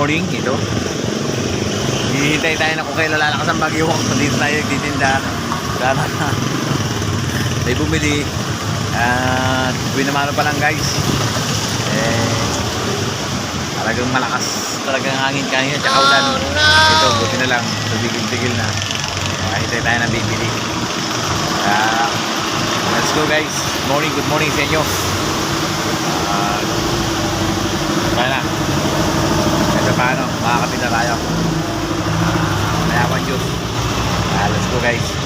morning. Ito. Hihintay tayo na kung kailan lalakas ang bagyo. Dito tayo nagtitinda. Sana may bumili. At binamano pa lang guys. Eh, talagang malakas talagang hangin kanina tsaka ulan. Ito, buti na lang. Tumigil-tigil na. Hintay tayo na bibili. Kaya, let's go guys. Morning, good morning sa inyo. Uh, kaya na. Ito paano, makakapit na tayo. Uh, mayaman Diyos. Ah,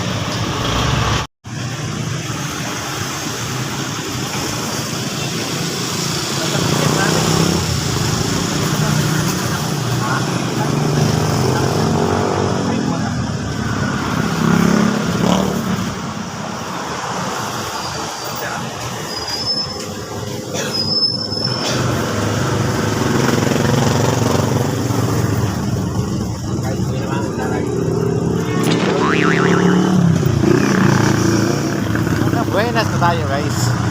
na tayo guys.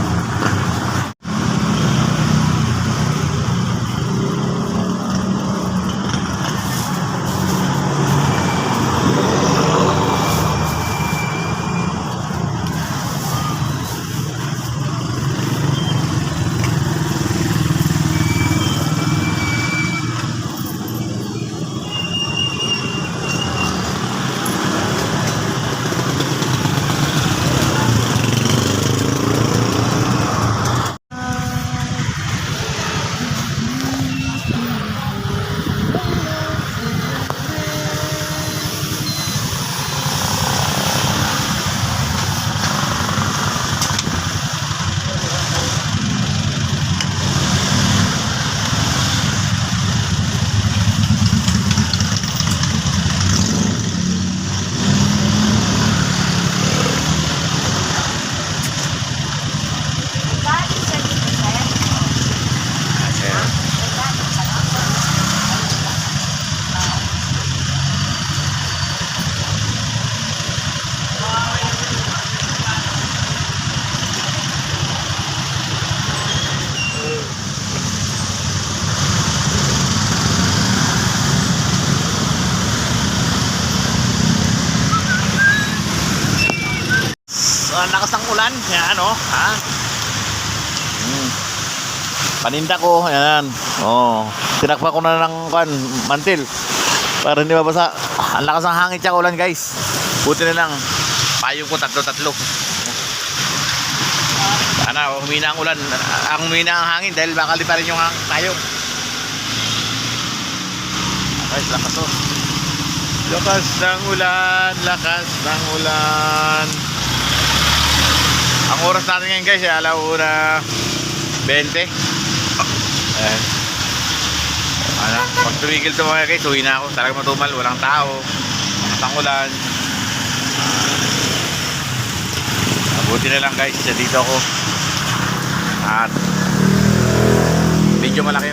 So, ang lakas ng ulan. Yan, oh. Ha? Hmm. Paninda ko. Yan. Oh. Tinakpa ko na ng kan, mantil. Para hindi mabasa. Ang lakas ng hangin tsaka ulan, guys. Buti na lang. Payong ko tatlo-tatlo. Sana, humina ang ulan. Ang humina ang hangin dahil baka pa rin yung hang tayo. Guys, lakas oh. Lakas ng ulan, lakas ng ulan. Ang oras natin ngayon guys, ay alauna 20. Ayan. Ano, pag tumigil ito mga guys, uwi na ako. Talagang matumal, walang tao. Tangulan. Mabuti na lang guys, dito ako. At medyo malaki